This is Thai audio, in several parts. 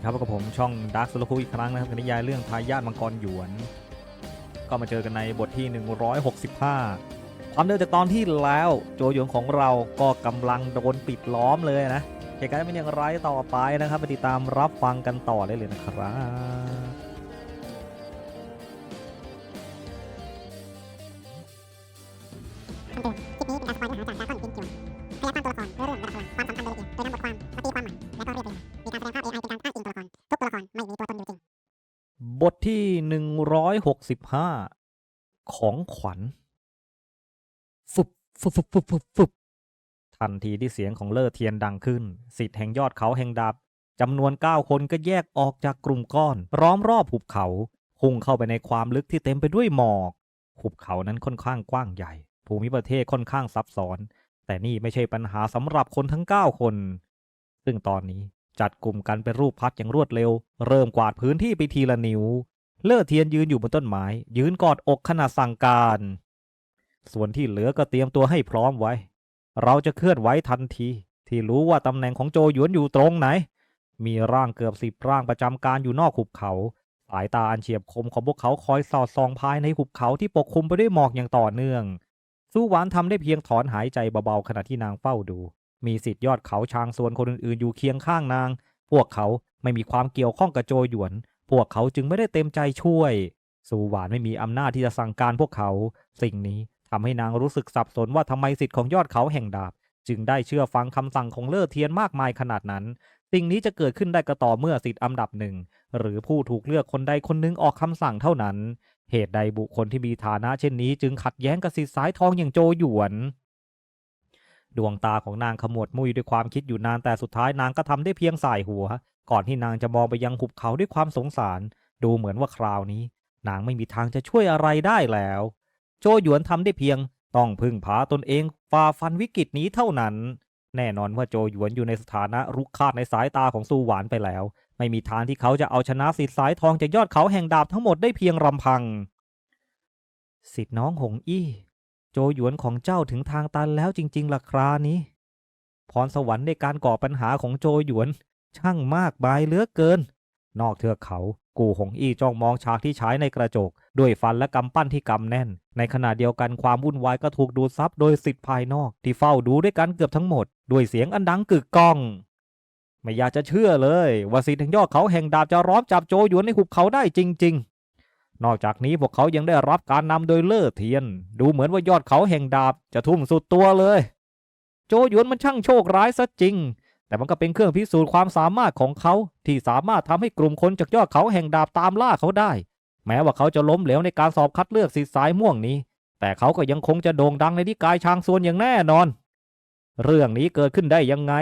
ดีครับกับผมช่องดาร์คโลคูอีกครั้งนะครับนิยายเรื่องทายาทมังกรหยวน ก็มาเจอกันในบทที่ 165 ความเดิมจากตอนที่แล้วโจหยวนของเราก็กำลังโดนปิดล้อมเลยนะเหตุการณ์เป็นอย่างไรต่อไปนะครับไปติดตามรับฟังกันต่อได้เลยนะครับคำเตือนคลิปนี้เป็นการสปอยเนื้อหาจากดาก้อ บทที่ 165 ของขวัญฟึบฟึบฟึบฟึบฟึบฟึบทันทีที่เสียงของเลอเทียนดังขึ้น สิทธิ์แห่งยอดเขาแห่งดาบจำนวน9คนก็แยกออกจากกลุ่มก้อนล้อมรอบหุบเขาพุ่งเข้าไปในความลึกที่เต็มไปด้วยหมอกหุบเขานั้นค่อนข้างกว้างใหญ่ ภูมิประเทศค่อนข้างซับซ้อน แต่นี่ไม่ใช่ปัญหาสำหรับคนทั้ง9คน ซึ่งตอนนี้ จัดกลุ่มกันเป็นรูปพัดอย่างรวดเร็ว เริ่มกวาดพื้นที่ไปทีละนิ้ว เลิศเทียนยืนอยู่บนต้นไม้ ยืนกอดอกขณะสั่งการ ส่วนที่เหลือก็เตรียมตัวให้พร้อมไว้ เราจะเคลื่อนไหวทันที ที่รู้ว่าตำแหน่งของโจหยวนอยู่ตรงไหน มีร่างเกือบสิบร่างประจำการอยู่นอกหุบเขาสายตาอันเฉียบคมของพวกเขาคอยสอดส่องภายในหุบเขาที่ปกคลุมไปด้วยหมอกอย่างต่อเนื่อง สู้หวานทำได้เพียงถอนหายใจเบาๆขณะที่นางเฝ้าดู มีสิทธิ์ยอดเขาชางส่วนคนอื่นๆ อยู่เคียงข้างนาง พวกเขาไม่มีความเกี่ยวข้องกับโจหยวน พวกเขาจึงไม่ได้เต็มใจช่วย สูหวานไม่มีอำนาจที่จะสั่งการพวกเขา สิ่งนี้ทำให้นางรู้สึกสับสนว่าทำไมสิทธิ์ของยอดเขาแห่งดาบ จึงได้เชื่อฟังคำสั่งของเล่อเทียนมากมายขนาดนั้น สิ่งนี้จะเกิดขึ้นได้ก็ต่อเมื่อสิทธิ์อันดับหนึ่งหรือผู้ถูกเลือกคนใดคนหนึ่งออกคำสั่งเท่านั้น เหตุใดบุคคลที่มีฐานะเช่นนี้ จึงขัดแย้งกับสิทธิ์สายทองอย่างโจหยวน ดวงตาของนางขมวดมุยด้วยความคิดอยู่นานแต่สุดท้ายนางก็ทำได้เพียงสายหัว ก่อนที่นางจะมองไปยังหุบเขาด้วยความสงสาร ดูเหมือนว่าคราวนี้ นางไม่มีทางจะช่วยอะไรได้แล้ว โจหยวนทำได้เพียง ต้องพึ่งพาตนเองฝ่าฟันวิกฤตนี้เท่านั้น แน่นอนว่าโจหยวนอยู่ในสถานะรุกคาดในสายตาของซูหวานไปแล้ว ไม่มีทางที่เขาจะเอาชนะสิทธิ์สายทองจากยอดเขาแห่งดาบทั้งหมดได้เพียงลำพังสิทธิ์น้องหงอี้ โจหยวนของเจ้าถึงทางตันแล้วจริง ๆล่ะครานี้ พรสวรรค์ในการก่อปัญหาของโจหยวน ช่างมากมายเหลือเกิน นอกเทือกเขา กูหงอี้จ้องมองฉากที่ฉายในกระจก ด้วยฟันและกำปั้นที่กำแน่น ในขณะเดียวกันความวุ่นวายก็ถูกดูดซับโดยสิทธิภายนอกที่เฝ้าดูด้วยกันเกือบทั้งหมด ด้วยเสียงอันดังกึกก้อง ไม่อยากจะเชื่อเลย ว่าสิทธิ์แห่งยอดเขาแห่งดาบจะร้อมจับโจหยวนในหุบเขาได้จริง ๆ นอกจากนี้พวกเขายังได้รับการนำโดยเล่อเทียน ดูเหมือนว่ายอดเขาแห่งดาบจะทุ่มสุดตัวเลย โจหยวนมันช่างโชคร้ายซะจริง แต่มันก็เป็นเครื่องพิสูจน์ความสามารถของเขา ที่สามารถทำให้กลุ่มคนจากยอดเขาแห่งดาบตามล่าเขาได้ แม้ว่าเขาจะล้มเหลวในการสอบคัดเลือกสิทธิ์สายม่วงนี้ แต่เขาก็ยังคงจะโด่งดังในนิกายชางซวนอย่างแน่นอน เรื่องนี้เกิดขึ้นได้ยังไง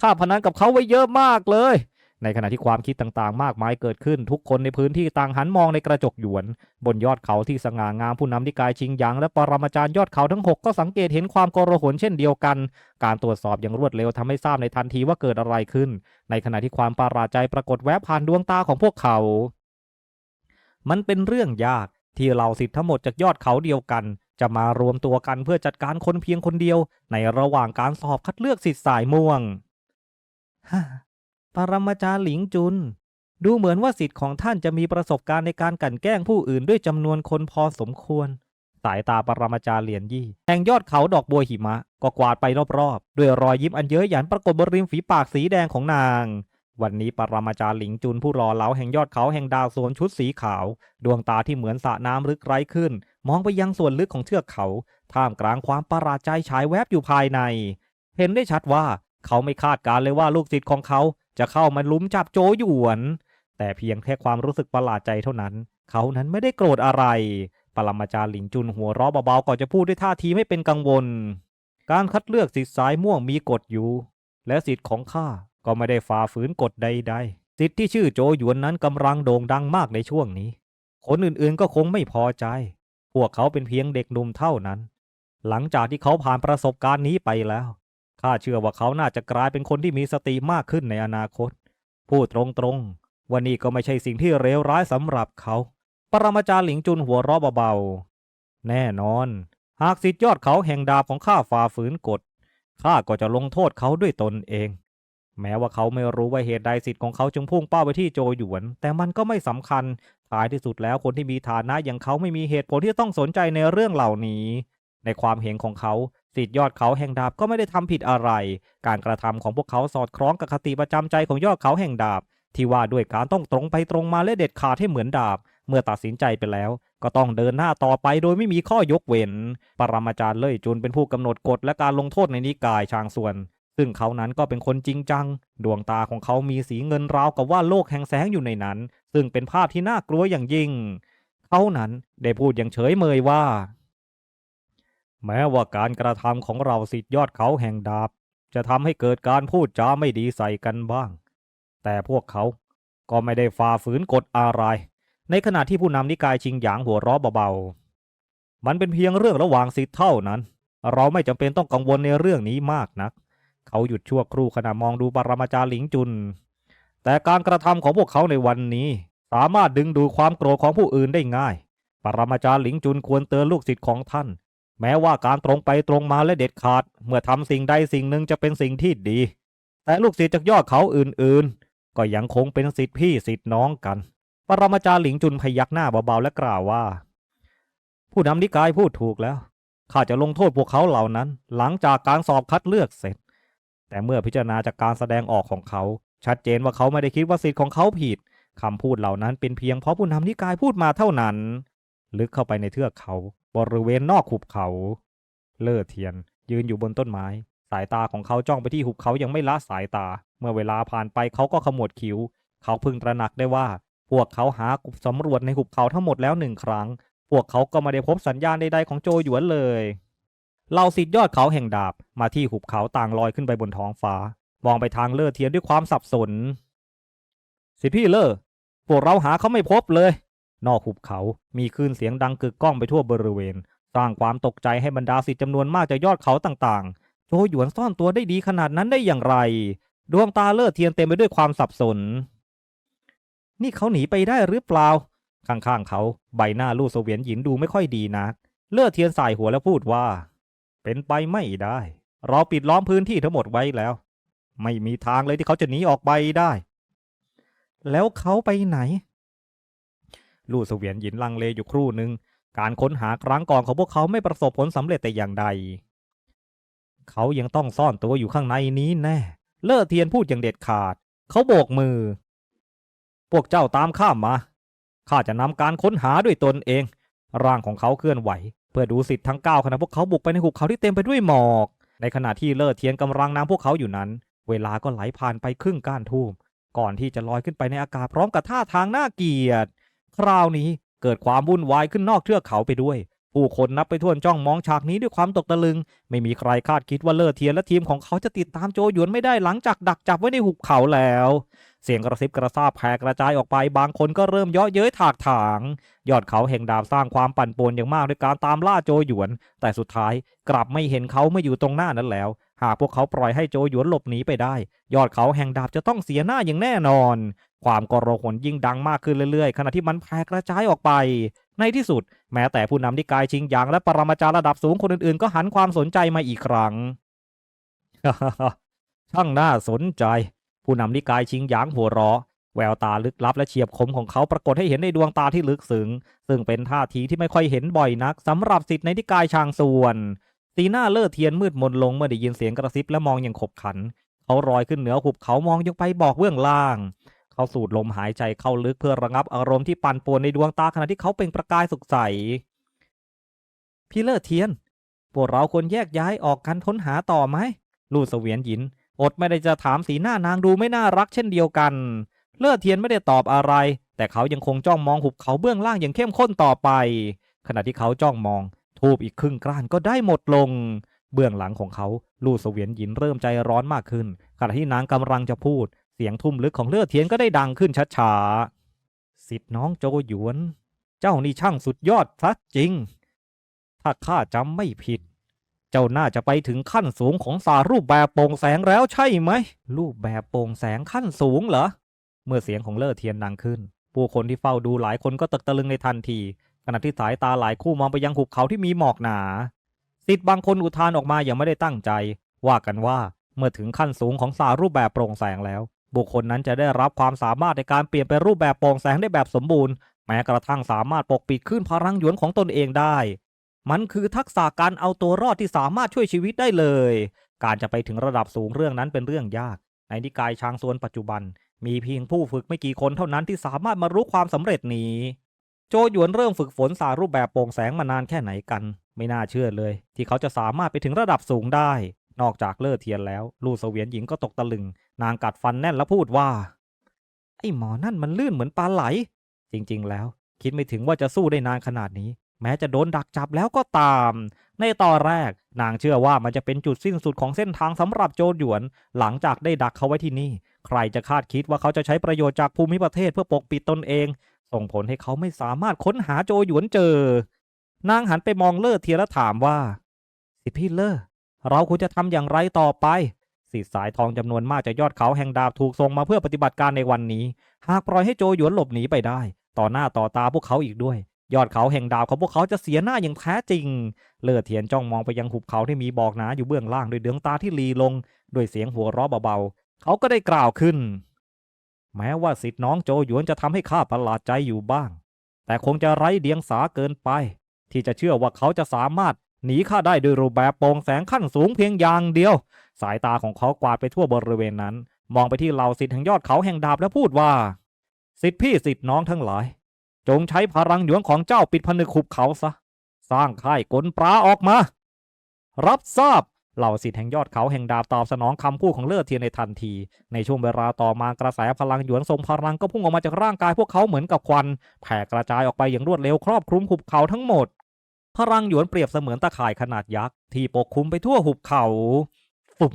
ข้าพนันกับเขาไว้เยอะมากเลย ในขณะที่ความคิดต่างๆ มากมายเกิดขึ้นทุกคนในพื้นที่ต่างหันมองในกระจกหยวน บนยอดเขาที่สง่างามผู้นำนิกายชิงหยางและปรมาจารย์ยอดเขาทั้งหกก็สังเกตเห็นความโกรหนเช่นเดียวกัน การตรวจสอบอย่างรวดเร็วทำให้ทราบในทันทีว่าเกิดอะไรขึ้น ในขณะที่ความประหลาดใจปรากฏแวบผ่านดวงตาของพวกเขา มันเป็นเรื่องยากที่เหล่าสิทธิ์ทั้งหมดจากยอดเขาเดียวกัน จะมารวมตัวกันเพื่อจัดการคนเพียงคนเดียว ในระหว่างการสอบคัดเลือกสิทธิ์สายม่วง ปรมาจารย์หลิงจุน ดูเหมือนว่าสิทธิ์ของท่านจะมีประสบการณ์ในการกลั่นแกล้งผู้อื่นด้วยจำนวนคนพอสมควร สายตาปรมาจารย์เหรียญยี่แห่งยอดเขาดอกบัวหิมะ ก็กวาดไปรอบๆด้วยรอยยิ้มอันเย้ยหยันปรากฏบนริมฝีปากสีแดงของนางวันนี้ปรมาจารย์หลิงจุนผู้รอเหลาแห่งยอดเขาแห่งดาวสวมชุดสีขาว ดวงตาที่เหมือนสระน้ำลึกไร้ขึ้น มองไปยังส่วนลึกของเทือกเขา ท่ามกลางความประหลาดใจฉายแวบอยู่ภายใน เห็นได้ชัดว่าเขาไม่คาดการเลยว่าลูกศิษย์ของเขา จะเข้ามาลุ้มจับโจหยวน แต่เพียงแค่ความรู้สึกประหลาดใจเท่านั้น เขานั้นไม่ได้โกรธอะไร ปรมาจารย์หลิงจุนหัวเราะเบาๆก่อนจะพูดด้วยท่าทีไม่เป็นกังวล การคัดเลือกสิทธิ์สายม่วงมีกฎอยู่ และสิทธิ์ของข้าก็ไม่ได้ฝ่าฝืนกฎใดๆ สิทธิ์ที่ชื่อโจหยวนนั้นกำลังโด่งดังมากในช่วงนี้ คนอื่นๆก็คงไม่พอใจ พวกเขาเป็นเพียงเด็กหนุ่มเท่านั้น หลังจากที่เขาผ่านประสบการณ์นี้ไปแล้ว ข้าเชื่อว่าเขาน่าจะกลายเป็นคนที่มีสติมากขึ้นในอนาคต พูดตรงๆว่านี่ก็ไม่ใช่สิ่งที่เลวร้ายสำหรับเขา ปรมาจารย์หลิงจุนหัวเราะเบาๆ แน่นอน หากสิทธิยอดเขาแห่งดาบของข้าฝ่าฝืนกฎ ข้าก็จะลงโทษเขาด้วยตนเอง แม้ว่าเขาไม่รู้ว่าเหตุใดสิทธิ์ของเขาจึงพุ่งเป้าไปที่โจหยวน แต่มันก็ไม่สำคัญ ท้ายที่สุดแล้วคนที่มีฐานะอย่างเขาไม่มีเหตุผลที่ต้องสนใจในเรื่องเหล่านี้ ในความเห็นของเขา สิทธิ์ยอดเขาแห่งดาบก็ไม่ได้ทำผิดอะไร การกระทำของพวกเขาสอดคล้องกับคติประจำใจของยอดเขาแห่งดาบ ที่ว่าด้วยการต้องตรงไปตรงมาและเด็ดขาดให้เหมือนดาบ เมื่อตัดสินใจไปแล้ว ก็ต้องเดินหน้าต่อไปโดยไม่มีข้อยกเว้น ปรมาจารย์เล่ยจุนเป็นผู้กำหนดกฎและการลงโทษในนิกายชางส่วน ซึ่งเขานั้นก็เป็นคนจริงจัง ดวงตาของเขามีสีเงินราวกับว่าโลกแห่งแสงอยู่ในนั้น ซึ่งเป็นภาพที่น่ากลัวอย่างยิ่งเขานั้นได้พูดอย่างเฉยเมยว่า แม้ว่าการกระทำของเราสิทธิยอดเขาแห่งดาบ จะทำให้เกิดการพูดจาไม่ดีใส่กันบ้าง แต่พวกเขาก็ไม่ได้ฝ่าฝืนกฎอะไร ในขณะที่ผู้นำนิกายชิงหยางหัวเราะเบาๆ มันเป็นเพียงเรื่องระหว่างสิทธิ์เท่านั้น เราไม่จำเป็นต้องกังวลในเรื่องนี้มากนัก เขาหยุดชั่วครู่ขณะมองดูปรมาจารย์หลิงจุน แต่การกระทำของพวกเขาในวันนี้สามารถดึงดูดความโกรธของผู้อื่นได้ง่าย ปรมาจารย์หลิงจุนควรเตือนลูกศิษย์ของท่าน แม้ว่าการตรงไปตรงมาและเด็ดขาด เมื่อทำสิ่งใดสิ่งหนึ่งจะเป็นสิ่งที่ดี แต่ลูกศิษย์จากยอดเขาอื่นๆ ก็ยังคงเป็นศิษย์พี่ศิษย์น้องกัน ปรมาจารย์หลิงจุนพยักหน้าเบาๆและกล่าวว่า ผู้นำนิกายพูดถูกแล้วข้าจะลงโทษพวกเขาเหล่านั้น หลังจากการสอบคัดเลือกเสร็จ แต่เมื่อพิจารณาจากการแสดงออกของเขา ชัดเจนว่าเขาไม่ได้คิดว่าสิทธิ์ของเขาผิดคำพูดเหล่านั้นเป็นเพียงเพราะผู้นำนิกายพูดมาเท่านั้น ลึกเข้าไปในเทือกเขา บริเวณนอกหุบเขา เล่อเทียน ยืนอยู่บนต้นไม้ สายตาของเขาจ้องไปที่หุบเขายังไม่ละสายตา เมื่อเวลาผ่านไปเขาก็ขมวดคิ้ว เขาพึงตระหนักได้ว่า พวกเขาหาสำรวจในหุบเขาทั้งหมดแล้วหนึ่งครั้ง พวกเขาก็ไม่ได้พบสัญญาณใดๆของโจหยวนเลยเหล่าสิทธิยอดเขาแห่งดาบมาที่หุบเขาต่างลอยขึ้นไปบนท้องฟ้า มองไปทางเล่อเทียนด้วยความสับสน สิทธิพี่เล่อพวกเราหาเขาไม่พบเลย นอกหุบเขามีคลื่นเสียงดังกึกก้องไปทั่วบริเวณ สร้างความตกใจให้บรรดาสิทธิ์จำนวนมากจากยอดเขาต่างๆ โจหยวนซ่อนตัวได้ดีขนาดนั้นได้อย่างไร ดวงตาเลิศเทียนเต็มไปด้วยความสับสน นี่เขาหนีไปได้หรือเปล่า ข้างๆเขาใบหน้าลู่เสวียนหยินดูไม่ค่อยดีนัก เลิศเทียนสายหัวแล้วพูดว่า เป็นไปไม่ได้ เราปิดล้อมพื้นที่ทั้งหมดไว้แล้ว ไม่มีทางเลยที่เขาจะหนีออกไปได้ แล้วเขาไปไหน ลู่เสวียนหยินลังเลอยู่ครู่หนึ่งการค้นหาครั้งก่อนของพวกเขาไม่ประสบผลสำเร็จแต่อย่างใด เขายังต้องซ่อนตัวอยู่ข้างในนี้แน่ เลิศเทียนพูดอย่างเด็ดขาด เขาโบกมือ พวกเจ้าตามข้ามมา ข้าจะนำการค้นหาด้วยตนเอง ร่างของเขาเคลื่อนไหว เพื่อดูสิทธิ์ทั้งเก้าขณะพวกเขาบุกไปในหุบเขาที่เต็มไปด้วยหมอก ในขณะที่เลิศเทียนกำลังนำพวกเขาอยู่นั้น เวลาก็ไหลผ่านไปครึ่งก้านทูบก่อนที่จะลอยขึ้นไปในอากาศพร้อมกับท่าทางน่าเกลียด คราวนี้เกิดความวุ่นวายขึ้นนอกเทือกเขาไปด้วย ผู้คนนับไปทั่วนจ้องมองฉากนี้ด้วยความตกตะลึง ไม่มีใครคาดคิดว่าเลอเทียนและทีมของเขาจะติดตามโจหยวนไม่ได้หลังจากดักจับไว้ในหุบเขาแล้ว เสียงกระซิบกระซาบแผ่กระจายออกไปบางคนก็เริ่มเยาะเย้ยถากถาง ยอดเขาแห่งดาบสร้างความปั่นป่วนอย่างมากด้วยการตามล่าโจหยวน แต่สุดท้ายกลับไม่เห็นเขาไม่อยู่ตรงหน้านั้นแล้ว หากพวกเขาปล่อยให้โจหยวนหลบหนีไปได้ ยอดเขาแห่งดาบจะต้องเสียหน้าอย่างแน่นอน ความกรหนยิ่งดังมากขึ้นเรื่อยๆ ขณะที่มันแผ่กระจายออกไป ในที่สุด แม้แต่ผู้นำนิกายชิงหยางและปรมาจารย์ระดับสูงคนอื่นๆ ก็หันความสนใจมาอีกครั้งช่างน่าสนใจ ผู้นำนิกายชิงหยางหัวเราะแววตาลึกลับและเฉียบคมของเขาปรากฏให้เห็นในดวงตาที่ลึกซึ้งซึ่งเป็นท่าทีที่ไม่ค่อยเห็นบ่อยนักสำหรับสิทธิ์ในนิกายชางส่วนสีหน้าเลิศเทียนมืดมนลงเมื่อได้ยินเสียงกระซิบและมองอย่างขบขัน เขาลอยขึ้นเหนือหุบเขามองยังไปบอกเบื้องล่าง เขาสูดลมหายใจเข้าลึกเพื่อระงับอารมณ์ที่ปั่นป่วนในดวงตาขณะที่เขาเปล่งประกายสุขใสพี่เลิศเทียนพวกเราควรแยกย้ายออกกันค้นหาต่อไหมลู่เสวียนหยิน อดไม่ได้จะถามสีหน้านางดูไม่น่ารักเช่นเดียวกัน เลิศเทียนไม่ได้ตอบอะไร แต่เขายังคงจ้องมองหุบเขาเบื้องล่างอย่างเข้มข้นต่อไป ขณะที่เขาจ้องมอง ทูบอีกครึ่งกล้านก็ได้หมดลง เบื้องหลังของเขาลู่เสวียนหยินเริ่มใจร้อนมากขึ้น ขณะที่นางกำลังจะพูด เสียงทุ่มลึกของเลือดเทียนก็ได้ดังขึ้นช้าๆสิทธิ์น้องโจหยวน เจ้านี่ช่างสุดยอดซะจริง ถ้าข้าจำไม่ผิด จ้าน่าจะไปถึงขั้นสูงของสารูปแบบโปร่งแสงแล้วใช่ไหม รูปแบบโปร่งแสงขั้นสูงเหรอ เมื่อเสียงของเลิศเทียนดังขึ้น ผู้คนที่เฝ้าดูหลายคนก็ตกตะลึงในทันที ขณะที่สายตาหลายคู่มองไปยังหุบเขาที่มีหมอกหนาสิทธิ์บางคนอุทานออกมาอย่างไม่ได้ตั้งใจ ว่ากันว่าเมื่อถึงขั้นสูงของสารูปแบบโปร่งแสงแล้ว บุคคลนั้นจะได้รับความสามารถในการเปลี่ยนเป็นรูปแบบโปร่งแสงได้แบบสมบูรณ์ แม้กระทั่งสามารถปกปิดขึ้นพลังหยวนของตนเองได้ มันคือทักษะการเอาตัวรอดที่สามารถช่วยชีวิตได้เลย การจะไปถึงระดับสูงเรื่องนั้นเป็นเรื่องยาก ในนิกายชางซวนปัจจุบัน มีเพียงผู้ฝึกไม่กี่คนเท่านั้นที่สามารถมารู้ความสำเร็จนี้ โจหยวนเริ่มฝึกฝนสารูปแบบโปร่งแสงมานานแค่ไหนกัน ไม่น่าเชื่อเลย ที่เขาจะสามารถไปถึงระดับสูงได้ นอกจากเลิศเทียนแล้ว ลูกเสวียนหญิงก็ตกตะลึง นางกัดฟันแน่นแล้วพูดว่าไอ้หมอนั่นมันลื่นเหมือนปลาไหล จริงๆ แล้ว คิดไม่ถึงว่าจะสู้ได้นานขนาดนี้ แม้จะโดนดักจับแล้วก็ตาม ในตอนแรก นางเชื่อว่ามันจะเป็นจุดสิ้นสุดของเส้นทางสำหรับโจหยวน หลังจากได้ดักเขาไว้ที่นี่ ใครจะคาดคิดว่าเขาจะใช้ประโยชน์จากภูมิประเทศเพื่อปกปิดตนเอง ส่งผลให้เขาไม่สามารถค้นหาโจหยวนเจอ นางหันไปมองเลิศเทียและถามว่า สิพี่เลิศเราควรจะทำอย่างไรต่อไปสิสายทองจำนวนมากจากยอดเขาแห่งดาบถูกส่งมาเพื่อปฏิบัติการในวันนี้ หากปล่อยให้โจหยวนหลบหนีไปได้ ต่อหน้าต่อตาพวกเขาอีกด้วย ยอดเขาแห่งดาวของพวกเขาจะเสียหน้าอย่างแท้จริง เลือดเทียนจ้องมองไปยังหุบเขาที่มีบอกหนาอยู่เบื้องล่างด้วยดวงตาที่ลีลง ด้วยเสียงหัวเราะเบาๆ เขาก็ได้กล่าวขึ้น แม้ว่าสิทธิ์น้องโจหยวนจะทำให้ข้าประหลาดใจอยู่บ้าง แต่คงจะไร้เดียงสาเกินไป ที่จะเชื่อว่าเขาจะสามารถหนีข้าได้โดยรูปแบบโปร่งแสงขั้นสูงเพียงอย่างเดียว สายตาของเขากวาดไปทั่วบริเวณนั้น มองไปที่เหล่าสิทธิ์แห่งยอดเขาแห่งดาบและพูดว่า สิทธิพี่สิทธิ์น้องทั้งหลาย จงใช้พลังหยวนของเจ้าปิดผนึกขุบเขาซะ สร้างค่ายกลปลาออกมา รับทราบเหล่าสิทธิ์แห่งยอดเขาแห่งดาบตอบสนองคำพูดของเลือดเทียนในทันที ในช่วงเวลาต่อมากระแสพลังหยวนทรงพลังก็พุ่งออกมาจากร่างกายพวกเขาเหมือนกับควันแผ่กระจายออกไปอย่างรวดเร็วครอบคลุมหุบเขาทั้งหมด พลังหยวนเปรียบเสมือนตะข่ายขนาดยักษ์ที่ปกคลุมไปทั่วหุบเขาฟุบ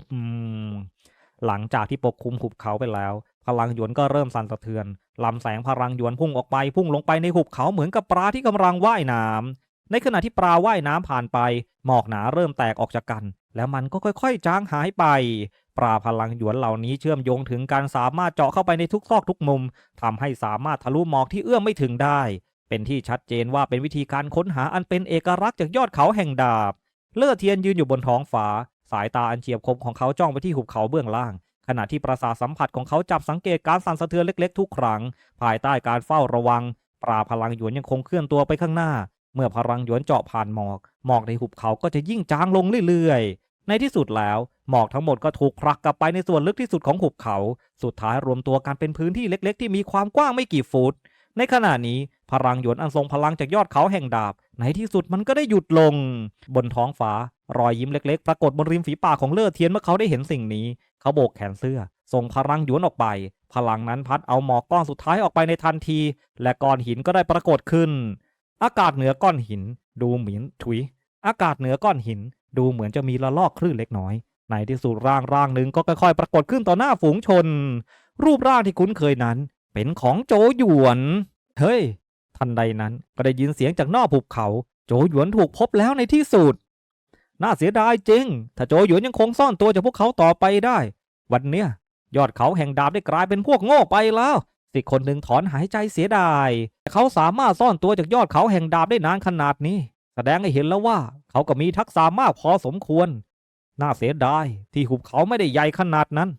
หลังจากที่ปกคลุมหุบเขาไปแล้ว พลังหยวนก็เริ่มสั่นสะเทือนลำแสงพลังหยวนพุ่งออกไปพุ่งลงไปในหุบเขาเหมือนกับปลาที่กำลังว่ายน้ำในขณะที่ปลาว่ายน้ำผ่านไป หมอกหนาเริ่มแตกออกจากกัน แล้วมันก็ค่อยๆ จางหายไป ปลาพลังหยวนเหล่านี้เชื่อมโยงถึงการสามารถเจาะเข้าไปในทุกซอกทุกมุมทำให้สามารถทะลุหมอกที่เอื้อมไม่ถึงได้ เป็นที่ชัดเจนว่าเป็นวิธีการค้นหาอันเป็นเอกลักษณ์จากยอดเขาแห่งดาบ เลือเทียนยืนอยู่บนท้องฟ้า สายตาอันเฉียบคมของเขาจ้องไปที่หุบเขาเบื้องล่าง ขณะที่ประสาทสัมผัสของเขาจับสังเกตการสั่นสะเทือนเล็กๆ ทุกครั้ง ภายใต้การเฝ้าระวัง ปราพลังหยวนยังคงเคลื่อนตัวไปข้างหน้า เมื่อพลังหยวนเจาะผ่านหมอก หมอกในหุบเขาก็จะยิ่งจางลงเรื่อยๆ ในที่สุดแล้ว หมอกทั้งหมดก็ถูกผลักกลับไปในส่วนลึกที่สุดของหุบเขา สุดท้ายรวมตัวกันเป็นพื้นที่เล็ก ๆ ที่มีความกว้างไม่กี่ฟุต ในขณะนี้พลังหยวนอันทรงพลังจากยอดเขาแห่งดาบ ในที่สุดมันก็ได้หยุดลง บนท้องฟ้ารอยยิ้มเล็กๆ ปรากฏบนริมฝีปากของเลือเทียนเมื่อเขาได้เห็นสิ่งนี้ เขาโบกแขนเสื้อ ส่งพลังหยวนออกไป พลังนั้นพัดเอาหมอกก้อนสุดท้ายออกไปในทันที และก้อนหินก็ได้ปรากฏขึ้น อากาศเหนือก้อนหิน ดูเหมือนถุย อากาศเหนือก้อนหิน ดูเหมือนจะมีละลอกคลื่นเล็กน้อย ในที่สุดร่างร่างหนึ่งก็ค่อยๆ ปรากฏขึ้นต่อหน้าฝูงชน รูปร่างที่คุ้นเคยนั้น เป็นของโจหยวน เฮ้ย ทันใดนั้นก็ได้ยินเสียงจากนอกภูเขา โจหยวนถูกพบแล้วในที่สุด น่าเสียดายจริง ถ้าโจหยวนยังคงซ่อนตัวจากพวกเขาต่อไปได้ วันเนี้ยยอดเขาแห่งดาบได้กลายเป็นพวกโง่ไปแล้วสิคนหนึ่งถอนหายใจเสียดายแต่เขาสามารถซ่อนตัวจากยอดเขาแห่งดาบได้นานขนาดนี้ แสดงให้เห็นแล้วว่า เขาก็มีทักษะมากพอสมควร น่าเสียดายที่หุบเขาไม่ได้ใหญ่ขนาดนั้น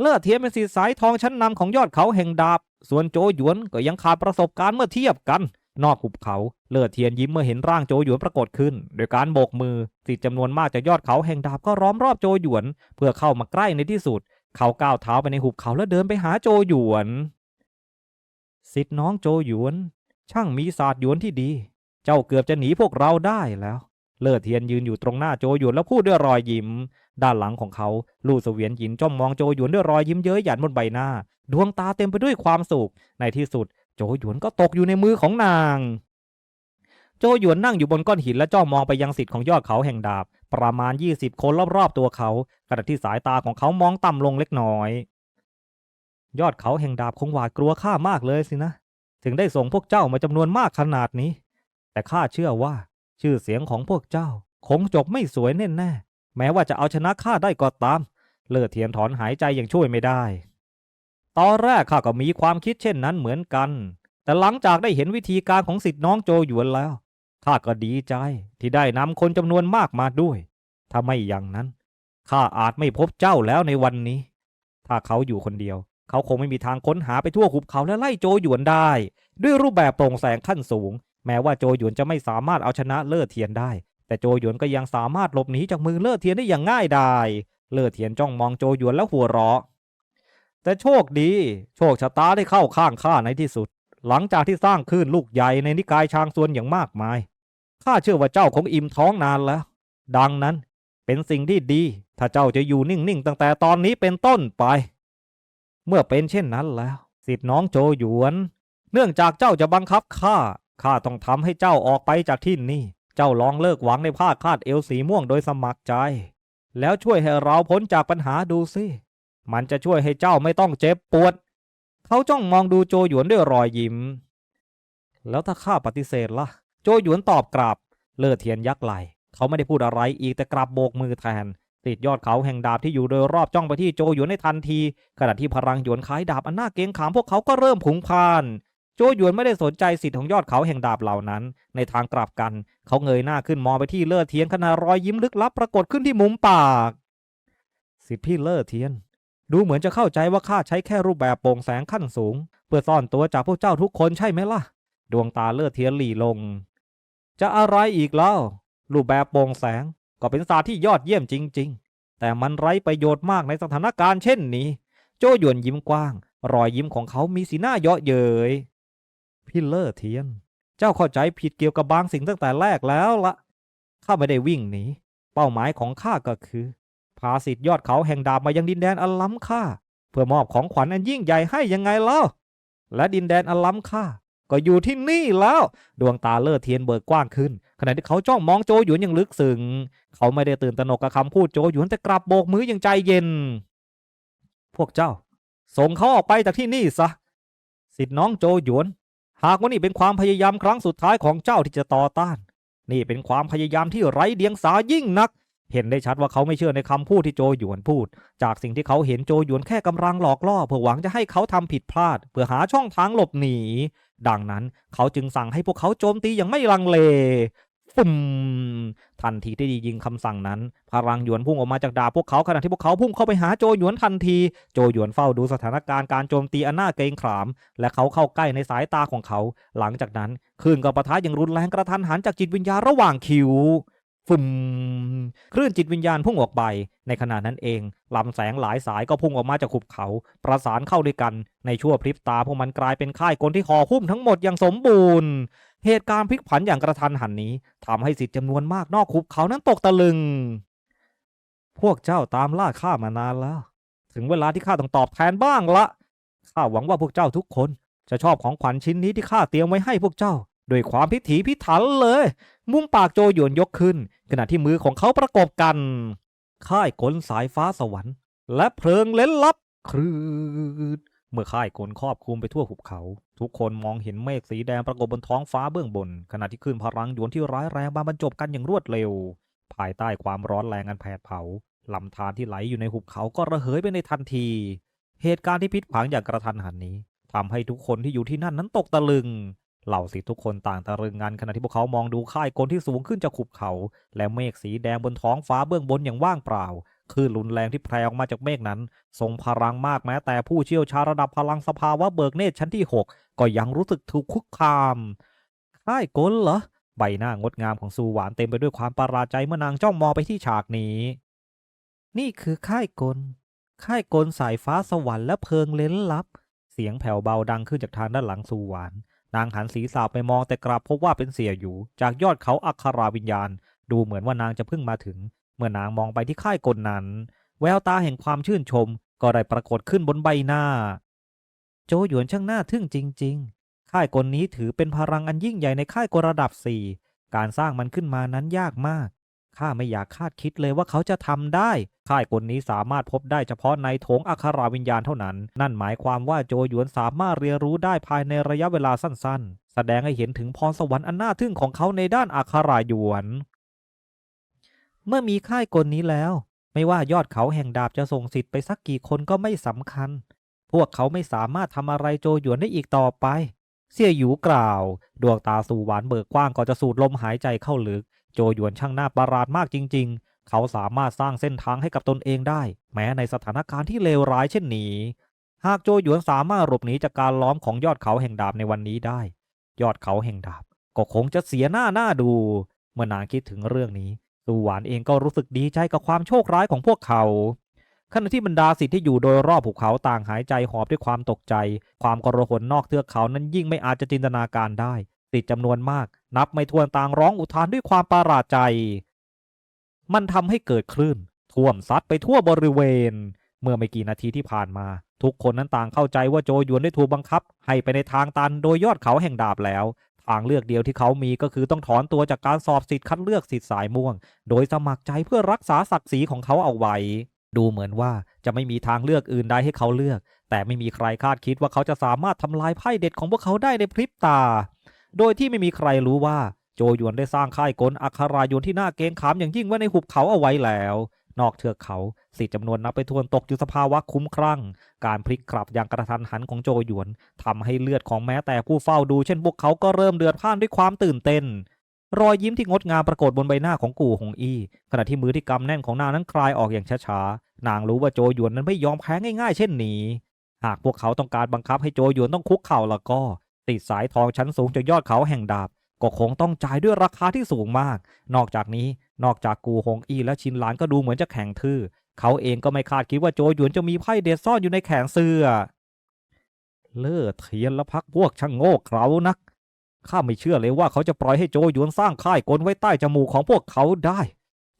เลือดเทียมเป็นสีสายทองชั้นนำของยอดเขาแห่งดาบ ส่วนโจหยวนก็ยังขาดประสบการณ์เมื่อเทียบกัน นอกหุบเขาเลือดเทียนยิ้มเมื่อเห็นร่างโจหยวนปรากฏขึ้น โดยการโบกมือสิทธิ์จำนวนมากจากยอดเขาแห่งดาบก็ล้อมรอบโจหยวน เพื่อเข้ามาใกล้ในที่สุด เขาก้าวเท้าไปในหุบเขาแล้วเดินไปหาโจหยวนสิทธิ์น้องโจหยวน ช่างมีศาสตร์หยวนที่ดี เจ้าเกือบจะหนีพวกเราได้แล้ว เลือดเทียนยืนอยู่ตรงหน้าโจหยวนแล้วพูดด้วยรอยยิ้ม ด้านหลังของเขาลู่เสวียนหยินจ้องมองโจหยวนด้วยรอยยิ้มเย้ยหยันบนใบหน้า ดวงตาเต็มไปด้วยความสุข ในที่สุด โจหยวนก็ตกอยู่ในมือของนาง โจหยวนนั่งอยู่บนก้อนหินและจ้องมองไปยังสิทธิ์ของยอดเขาแห่งดาบ ประมาณ 20 คนรอบๆตัวเขาขณะที่สายตาของเขามองต่ำลงเล็กน้อย ยอดเขาแห่งดาบคงหวาดกลัวข้ามากเลยสินะ ถึงได้ส่งพวกเจ้ามาจำนวนมากขนาดนี้ แต่ข้าเชื่อว่า ชื่อเสียงของพวกเจ้า คงจบไม่สวยแน่แน่แม้ว่าจะเอาชนะข้าได้ก็ตาม เลือดเทียนถอนหายใจอย่างช่วยไม่ได้ ตอนแรกข้าก็มีความคิดเช่นนั้นเหมือนกัน แต่หลังจากได้เห็นวิธีการของสิทธิ์น้องโจหยวนแล้ว ข้าก็ดีใจที่ได้นำคนจำนวนมากมาด้วย ถ้าไม่อย่างนั้นข้าอาจไม่พบเจ้าแล้วในวันนี้ ถ้าเขาอยู่คนเดียว เขาคงไม่มีทางค้นหาไปทั่วหุบเขาและไล่โจหยวนได้ ด้วยรูปแบบโปร่งแสงขั้นสูง แม้ว่าโจหยวนจะไม่สามารถเอาชนะเล่อเทียนได้ แต่โจหยวนก็ยังสามารถหลบหนีจากมือเล่อเทียนได้อย่างง่ายดายเล่อเทียนจ้องมองโจหยวนแล้วหัวเราะ แต่โชคดี โชคชะตาได้เข้าข้างข้าในที่สุด หลังจากที่สร้างคลื่นลูกใหญ่ในนิกายชางซวนอย่างมากมายข้าเชื่อว่าเจ้าคงอิ่มท้องนานแล้ว ดังนั้นเป็นสิ่งที่ดี ถ้าเจ้าจะอยู่นิ่งๆตั้งแต่ตอนนี้เป็นต้นไป เมื่อเป็นเช่นนั้นแล้ว สิทธิน้องโจหยวน เนื่องจากเจ้าจะบังคับข้า ข้าต้องทำให้เจ้าออกไปจากที่นี่ เจ้าลองเลิกหวังในผ้าคาดเอวสีม่วงโดยสมัครใจ แล้วช่วยให้เราพ้นจากปัญหาดูสิ มันจะช่วยให้เจ้าไม่ต้องเจ็บปวด เขาจ้องมองดูโจหยวนด้วยรอยยิ้ม แล้วถ้าข้าปฏิเสธล่ะ โจหยวนตอบกลับ เลิศเทียนยักไหล เขาไม่ได้พูดอะไรอีกแต่กลับโบกมือแทนติดยอดเขาแห่งดาบที่อยู่โดยรอบจ้องไปที่โจหยวนในทันที ขณะที่พลังหยวนคล้ายดาบอันน่าเกงขามพวกเขาก็เริ่มผุงพาน โจหยวนไม่ได้สนใจสิทธิ์ของยอดเขาแห่งดาบเหล่านั้น ในทางกลับกัน เขาเงยหน้าขึ้นมองไปที่เลิศเทียนขณะรอยยิ้มลึกลับปรากฏขึ้นที่มุมปาก สิทธิพี่เลิศเทียน ดูเหมือนจะเข้าใจว่าข้าใช้แค่รูปแบบโปร่งแสงขั้นสูง เพื่อซ่อนตัวจากพวกเจ้าทุกคนใช่ไหมล่ะ ดวงตาเลือเทียนหลีลง จะอะไรอีกเล่ารูปแบบโปร่งแสงก็เป็นศาสตร์ที่ยอดเยี่ยมจริง ๆ แต่มันไร้ประโยชน์มากในสถานการณ์เช่นนี้ โจหยวนยิ้มกว้าง รอยยิ้มของเขามีสีหน้าเยาะเย้ย พี่เลิศเทียน เจ้าเข้าใจผิดเกี่ยวกับบางสิ่งตั้งแต่แรกแล้วละข้าไม่ได้วิ่งหนี เป้าหมายของข้าก็คือ พาสิทธิ์ยอดเขาแห่งดาบมายังดินแดนอันล้ำค่า เพื่อมอบของขวัญอันยิ่งใหญ่ให้ยังไงเล่า และดินแดนอันล้ำค่า ก็อยู่ที่นี่แล้ว ดวงตาเลิศเทียนเบิกกว้างขึ้น ขณะที่เขาจ้องมองโจหยวนอย่างลึกซึ้ง เขาไม่ได้ตื่นตระหนกกับคำพูดโจหยวนแต่กลับโบกมืออย่างใจเย็น พวกเจ้า ส่งเขาออกไปจากที่นี่ซะ สิทธิ์น้องโจหยวน หากว่านี่เป็นความพยายามครั้งสุดท้ายของเจ้าที่จะต่อต้าน นี่เป็นความพยายามที่ไร้เดียงสายิ่งนัก เห็นได้ชัดว่าเขาไม่เชื่อในคำพูดที่โจหยวนพูด จากสิ่งที่เขาเห็นโจหยวนแค่กำลังหลอกล่อเพื่อหวังจะให้เขาทำผิดพลาด เพื่อหาช่องทางหลบหนี ดังนั้นเขาจึงสั่งให้พวกเขาโจมตีอย่างไม่ลังเล ฟุ่มทันทีที่ได้ยิงคำสั่งนั้น พลังหยวนพุ่งออกมาจากดาบพวกเขาขณะที่พวกเขาพุ่งเข้าไปหาโจหยวนทันที โจหยวนเฝ้าดูสถานการณ์การโจมตีอันน่าเกรงขาม และเขาเข้าใกล้ในสายตาของเขา หลังจากนั้นคลื่นก็ปะทะอย่างรุนแรงกระทันหันจากจิตวิญญาณระหว่างคิวฟุ่มคลื่นจิตวิญญาณพุ่งออกไป ในขณะนั้นเองลำแสงหลายสายก็พุ่งออกมาจากขุบเขา ประสานเข้าด้วยกัน ในชั่วพริบตาพวกมันกลายเป็นค่ายกลที่ห่อหุ้มทั้งหมดอย่างสมบูรณ์ เหตุการณ์พลิกผันอย่างกระทันหันนี้ทำให้สิทธิ์จำนวนมากนอกขุบเขานั้นตกตะลึง พวกเจ้าตามล่าข้ามานานแล้ว ถึงเวลาที่ข้าต้องตอบแทนบ้างละข้าหวังว่าพวกเจ้าทุกคนจะชอบของขวัญชิ้นนี้ที่ข้าเตรียมไว้ให้พวกเจ้าโดวยความพิถีพิถันเลย มุมปากโจหยวนยกขึ้น ขณะที่มือของเขาประกบกัน ค่ายกลสายฟ้าสวรรค์ และเพลิงเล้นลับครืด เมื่อค่ายกลครอบคลุมไปทั่วหุบเขา ทุกคนมองเห็นเมฆสีแดงปรากฏบนท้องฟ้าเบื้องบน ขณะที่คลื่นพลังหยวนที่ร้ายแรงมาบรรจบกันอย่างรวดเร็ว ภายใต้ความร้อนแรงอันแผดเผาลำธารที่ไหลอยู่ในหุบเขาก็ระเหยไปในทันที เหตุการณ์ที่พลิดผลังอย่างกระทันหันนี้ทำให้ทุกคนที่อยู่ที่นั่นนั้นตกตะลึง เหล่าศิษย์ทุกคนต่างตะลึงงันขณะที่พวกเขามองดูค่ายกลที่สูงขึ้นจากขุบเขา และเมฆสีแดงบนท้องฟ้าเบื้องบนอย่างว่างเปล่า คลื่นรุนแรงที่แผ่ออกมาจากเมฆนั้นทรงพลังมากแม้แต่ผู้เชี่ยวชาญระดับพลังสภาวะเบิกเนตรชั้นที่ 6 ก็ยังรู้สึกถูกคุกคามค่ายกลเหรอ ใบหน้างดงามของซูหวานเต็มไปด้วยความประหลาดใจเมื่อนางจ้องมองไปที่ฉากนี้ นี่คือค่ายกล ค่ายกลสายฟ้าสวรรค์และเพลิงเล้นลับ เสียงแผ่วเบาดังขึ้นจากทางด้านหลังซูหวาน นางหันศีรษะไปมองแต่กลับพบว่าเป็นเสียอยู่ จากยอดเขาอัคราวิญญาณ ดูเหมือนว่านางจะเพิ่งมาถึง เมื่อนางมองไปที่ค่ายกลนั้น แววตาแห่งความชื่นชมก็ได้ปรากฏขึ้นบนใบหน้า โจหยวนช่างหน่าทึ่งจริง ๆ ค่ายกลนี้ถือเป็นพลังอันยิ่งใหญ่ในค่ายกลระดับสี่การสร้างมันขึ้นมานั้นยากมาก ข้าไม่อยากคาดคิดเลยว่าเขาจะทำได้ ค่ายกลนี้สามารถพบได้เฉพาะในโถงอัคราวิญญาณเท่านั้น นั่นหมายความว่าโจหยวนสามารถเรียนรู้ได้ภายในระยะเวลาสั้นๆ แสดงให้เห็นถึงพรสวรรค์อันน่าทึ่งของเขาในด้านอัคราหยวน เมื่อมีค่ายกลนี้แล้ว ไม่ว่ายอดเขาแห่งดาบจะส่งสิทธิ์ไปสักกี่คนก็ไม่สำคัญ พวกเขาไม่สามารถทำอะไรโจหยวนได้อีกต่อไป เสี่ยหยูกล่าว ดวงตาสู่หวานเบิกกว้างก่อนจะสูดลมหายใจเข้าลึก โจหยวนช่างน่าประหลาดมากจริง ๆ เขาสามารถสร้างเส้นทางให้กับตนเองได้ แม้ในสถานการณ์ที่เลวร้ายเช่นนี้ หากโจหยวนสามารถหลบหนีจากการล้อมของยอดเขาแห่งดาบในวันนี้ได้ ยอดเขาแห่งดาบก็คงจะเสียหน้าหน้าดู เมื่อนางคิดถึงเรื่องนี้ ตูหวานเองก็รู้สึกดีใจกับความโชคร้ายของพวกเขาขณะที่บรรดาสิทธิ์ที่อยู่โดยรอบภูเขาต่างหายใจหอบด้วยความตกใจ ความกระหนนอกเทือกเขานั้นยิ่งไม่อาจจะจินตนาการได้ติดจำนวนมาก นับไม่ถ้วนต่างร้องอุทานด้วยความประหลาดใจ มันทำให้เกิดคลื่น ท่วมซัดไปทั่วบริเวณ เมื่อไม่กี่นาทีที่ผ่านมา ทุกคนนั้นต่างเข้าใจว่าโจยวนได้ถูกบังคับ ให้ไปในทางตันโดยยอดเขาแห่งดาบแล้ว ทางเลือกเดียวที่เขามีก็คือต้องถอนตัวจากการสอบสิทธิ์คัดเลือกสิทธิ์สายม่วง โดยสมัครใจเพื่อรักษาศักดิ์ศรีของเขาเอาไว้ ดูเหมือนว่าจะไม่มีทางเลือกอื่นใดให้เขาเลือก แต่ไม่มีใครคาดคิดว่าเขาจะสามารถทำลายไพ่เด็ดของพวกเขาได้ในพริบตา โดยที่ไม่มีใครรู้ว่าโจยวนได้สร้างค่ายกลอัครายนที่น่าเกงขามอย่างยิ่งไว้ในหุบเขาเอาไว้แล้ว นอกเทือกเขาสิทธิ์จำนวนนับไปทวนตกอยู่สภาวะคุ้มครั่ง การพลิกกลับอย่างกระทันหันของโจหยวนทำให้เลือดของแม้แต่ผู้เฝ้าดูเช่นพวกเขาก็เริ่มเดือดพ่านด้วยความตื่นเต้น รอยยิ้มที่งดงามปรากฏบนใบหน้าของกู่หงอี้ขณะที่มือที่กำแน่นของนางนั้นคลายออกอย่างช้าๆนางรู้ว่าโจหยวนนั้นไม่ยอมแพ้ง่ายๆ เช่นนี้ หากพวกเขาต้องการบังคับให้โจหยวนต้องคุกเข่าแล้วก็ติดสายทองชั้นสูงจากยอดเขาแห่งดาบก็คงต้องจ่ายด้วยราคาที่สูงมาก นอกจากนี้ นอกจากกูหงอี้และชินหลานก็ดูเหมือนจะแข็งทื่อ เขาเองก็ไม่คาดคิดว่าโจหยวนจะมีไพ่เด็ดซ่อนอยู่ในแขนเสื้อ เลิศเทียนและพักพวกช่างโง่เขลานัก ข้าไม่เชื่อเลยว่าเขาจะปล่อยให้โจหยวนสร้างค่ายกลไว้ใต้จมูกของพวกเขาได้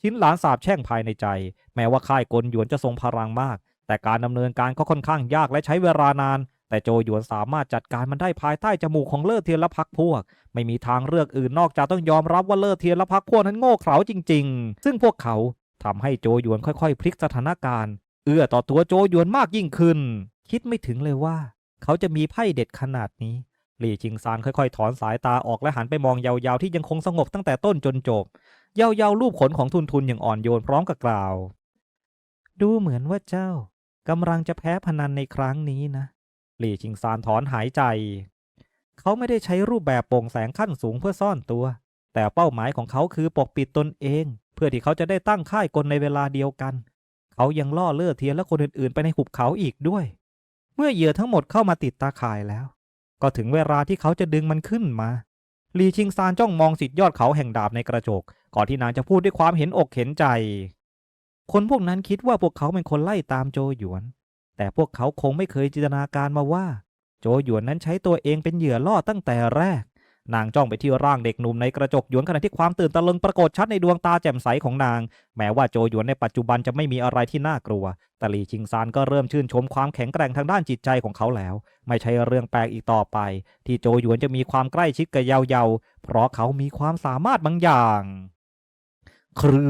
ชินหลานสาบแช่งภายในใจ แม้ว่าค่ายกลหยวนจะทรงพลังมาก แต่การดำเนินการก็ค่อนข้างยากและใช้เวลานาน แต่โจหยวนสามารถจัดการมันได้ภายใต้จมูกของเลิศเทียนและพักพวก ไม่มีทางเลือกอื่นนอกจากต้องยอมรับว่าเลิศเทียนและพักพวกนั้นโง่เขลาจริง ๆ ซึ่งพวกเขาทำให้โจหยวนค่อยๆ พลิกสถานการณ์ เอื้อต่อตัวโจหยวนมากยิ่งขึ้น คิดไม่ถึงเลยว่า เขาจะมีไพ่เด็ดขนาดนี้หลี่จิงซานค่อยๆ ถอนสายตาออกและหันไปมองยาวๆที่ยังคงสงบตั้งแต่ต้นจนจบยาวๆรูปขนของทุนทุนอย่างอ่อนโยนพร้อมกับกล่าว ดูเหมือนว่าเจ้ากำลังจะแพ้พนันในครั้งนี้นะ หลี่จิงซานถอนหายใจ เขาไม่ได้ใช้รูปแบบโปร่งแสงขั้นสูงเพื่อซ่อนตัว แต่เป้าหมายของเขาคือปกปิดตนเอง เพื่อที่เขาจะได้ตั้งค่ายกลในเวลาเดียวกัน เขายังล่อเลือเทียนและคนอื่นๆ ไปในหุบเขาอีกด้วย เมื่อเหยื่อทั้งหมดเข้ามาติดตาข่ายแล้ว ก็ถึงเวลาที่เขาจะดึงมันขึ้นมาหลี่ชิงซานจ้องมองสิทธิยอดเขาแห่งดาบในกระจก ก่อนที่นางจะพูดด้วยความเห็นอกเห็นใจ คนพวกนั้นคิดว่าพวกเขาเป็นคนไล่ตามโจหยวน แต่พวกเขาคงไม่เคยจินตนาการมาว่า โจหยวนนั้นใช้ตัวเองเป็นเหยื่อล่อตั้งแต่แรก นางจ้องไปที่ร่างเด็กหนุ่มในกระจกหยวนขณะที่ความตื่นตะลึงปรากฏชัดในดวงตาแจ่มใสของนาง แม้ว่าโจหยวนในปัจจุบันจะไม่มีอะไรที่น่ากลัว แต่หลีชิงซานก็เริ่มชื่นชมความแข็งแกร่งทางด้านจิตใจของเขาแล้ว ไม่ใช่เรื่องแปลกอีกต่อไป ที่โจหยวนจะมีความใกล้ชิดกับเยาเยาเพราะเขามีความสามารถบางอย่าง ครื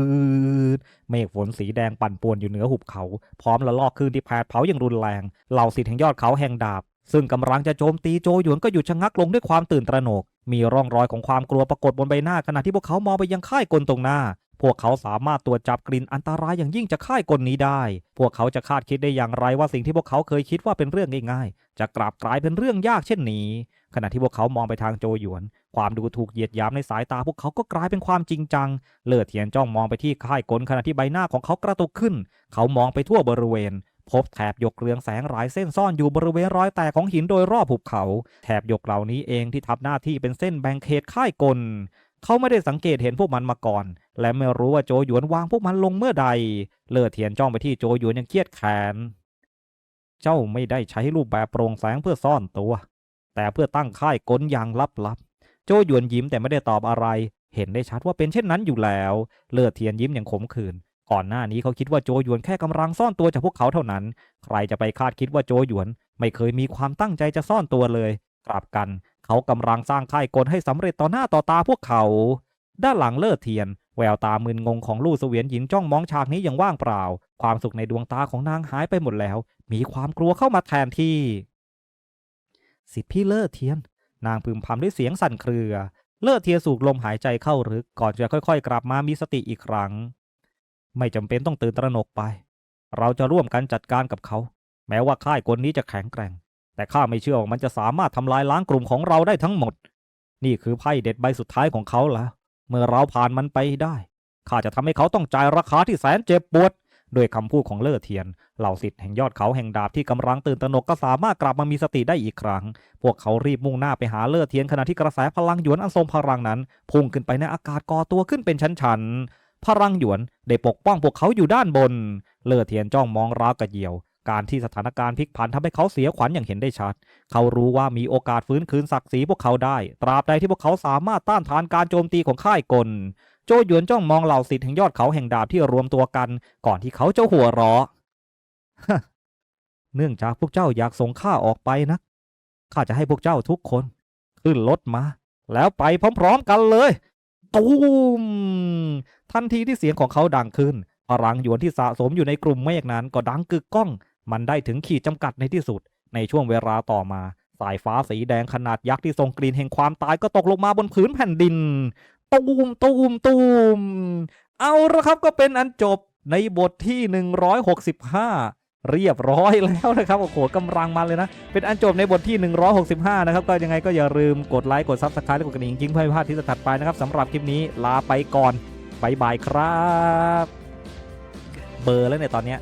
ด เมฆฝนสีแดงปั่นป่วนอยู่เหนือหุบเขา พร้อมละลอกคลื่นที่แผดเผาอย่างรุนแรง เหล่าสิทธิ์แห่งยอดเขาแห่งดาบ ซึ่งกำลังจะโจมตีโจหยวนก็หยุดชะงักลงด้วยความตื่นตระหนก มีร่องรอยของความกลัวปรากฏบนใบหน้าขณะที่พวกเขามองไปยังค่ายกลตรงหน้า พวกเขาสามารถตรวจจับกลิ่นอันตรายอย่างยิ่งจากค่ายกลนี้ได้ พวกเขาจะคาดคิดได้อย่างไรว่าสิ่งที่พวกเขาเคยคิดว่าเป็นเรื่องง่ายๆ จะกลับกลายเป็นเรื่องยากเช่นนี้ ขณะที่พวกเขามองไปทางโจหยวน ความดูถูกเหยียดหยามในสายตาพวกเขาก็กลายเป็นความจริงจัง เลือดเทียนจ้องมองไปที่ค่ายกลขณะที่ใบหน้าของเขากระตุกขึ้น เขามองไปทั่วบริเวณพบแถบหยกเรืองแสงหลายเส้นซ่อนอยู่บริเวณรอยแตกของหินโดยรอบหุบเขา แถบหยกเหล่านี้เองที่ทำหน้าที่เป็นเส้นแบ่งเขตค่ายกล เขาไม่ได้สังเกตเห็นพวกมันมาก่อน และไม่รู้ว่าโจหยวนวางพวกมันลงเมื่อใด เลือเทียนจ้องไปที่โจหยวนยังเครียดแค้นเจ้าไม่ได้ใช้รูปแบบโปร่งแสงเพื่อซ่อนตัว แต่เพื่อตั้งค่ายกลอย่างลับๆ โจหยวนยิ้มแต่ไม่ได้ตอบอะไร เห็นได้ชัดว่าเป็นเช่นนั้นอยู่แล้ว เลือเทียนยิ้มอย่างขมขื่นก่อนหน้านี้เขาคิดว่าโจหยวนแค่กำลังซ่อนตัวจากพวกเขาเท่านั้น ใครจะไปคาดคิดว่าโจหยวน ไม่เคยมีความตั้งใจจะซ่อนตัวเลย กลับกัน เขากำลังสร้างค่ายกลให้สำเร็จต่อหน้าต่อตาพวกเขา ด้านหลังเลิศเทียน แววตามึนงงของลู่เสวียนหญิงจ้องมองฉากนี้อย่างว่างเปล่า ความสุขในดวงตาของนางหายไปหมดแล้ว มีความกลัวเข้ามาแทนที่สิทธิพี่เลิศเทียน นางพึมพำด้วยเสียงสั่นเครือ เลิศเทียนสูกลมหายใจเข้าลึกก่อนจะค่อยๆ กลับมามีสติอีกครั้ง ไม่จำเป็นต้องตื่นตระหนกไป เราจะร่วมกันจัดการกับเขา แม้ว่าค่ายกลนี้จะแข็งแกร่ง แต่ข้าไม่เชื่อว่ามันจะสามารถทำลายล้างกลุ่มของเราได้ทั้งหมด นี่คือไพ่เด็ดใบสุดท้ายของเขาแล้ว เมื่อเราผ่านมันไปได้ข้าจะทำให้เขาต้องจ่ายราคาที่แสนเจ็บปวดด้วยคำพูดของเล่อเทียน เหล่าสิทธิ์แห่งยอดเขาแห่งดาบที่กำลังตื่นตระหนกก็สามารถกลับมามีสติได้อีกครั้ง พวกเขารีบมุ่งหน้าไปหาเล่อเทียนขณะที่กระแสพลังหยวนอันทรงพลังนั้น พุ่งขึ้นไปในอากาศก่อตัวขึ้นเป็นชั้นๆพลังหยวนได้ปกป้องพวกเขาอยู่ด้านบน เล่อเทียนจ้องมองราวกระเยียว การที่สถานการณ์พลิกผันทำให้เขาเสียขวัญอย่างเห็นได้ชัด เขารู้ว่ามีโอกาสฟื้นคืนศักดิ์ศรีพวกเขาได้ ตราบใดที่พวกเขาสามารถต้านทานการโจมตีของค่ายกล โจหยวนจ้องมองเหล่าสิทธิ์แห่งยอดเขาแห่งดาบที่รวมตัวกัน ก่อนที่เขาจะหัวเราะเนื่องจากพวกเจ้าอยากส่งข้าออกไปนะข้าจะให้พวกเจ้าทุกคน ขึ้นรถมา แล้วไปพร้อมๆกันเลยตูมทันทีที่เสียงของเขาดังขึ้นพลังหยวนที่สะสมอยู่ในกลุ่มเมฆนั้นก็ดังกึกก้อง มันได้ถึงขีดจำกัดในที่สุด ในช่วงเวลาต่อมา สายฟ้าสีแดงขนาดยักษ์ที่ทรงกลิ่นแห่งความตายก็ตกลงมาบนพื้นแผ่นดิน ตูมตูมตูม เอาละครับก็เป็นอันจบในบทที่ 165เรียบร้อยแล้วนะครับโอ้โหกำลังมันเลยนะ เป็นอันจบในบทที่ 165 นะครับ ก็ยังไงก็อย่าลืมกดไลค์ กดซับสไครต์และกดกระดิ่งจริงเพื่อไม่พลาดที่จะถัดไปนะครับสำหรับคลิปนี้ลาไปก่อนบายบายครับ เบอร์แล้วเนี่ยตอนเนี้ย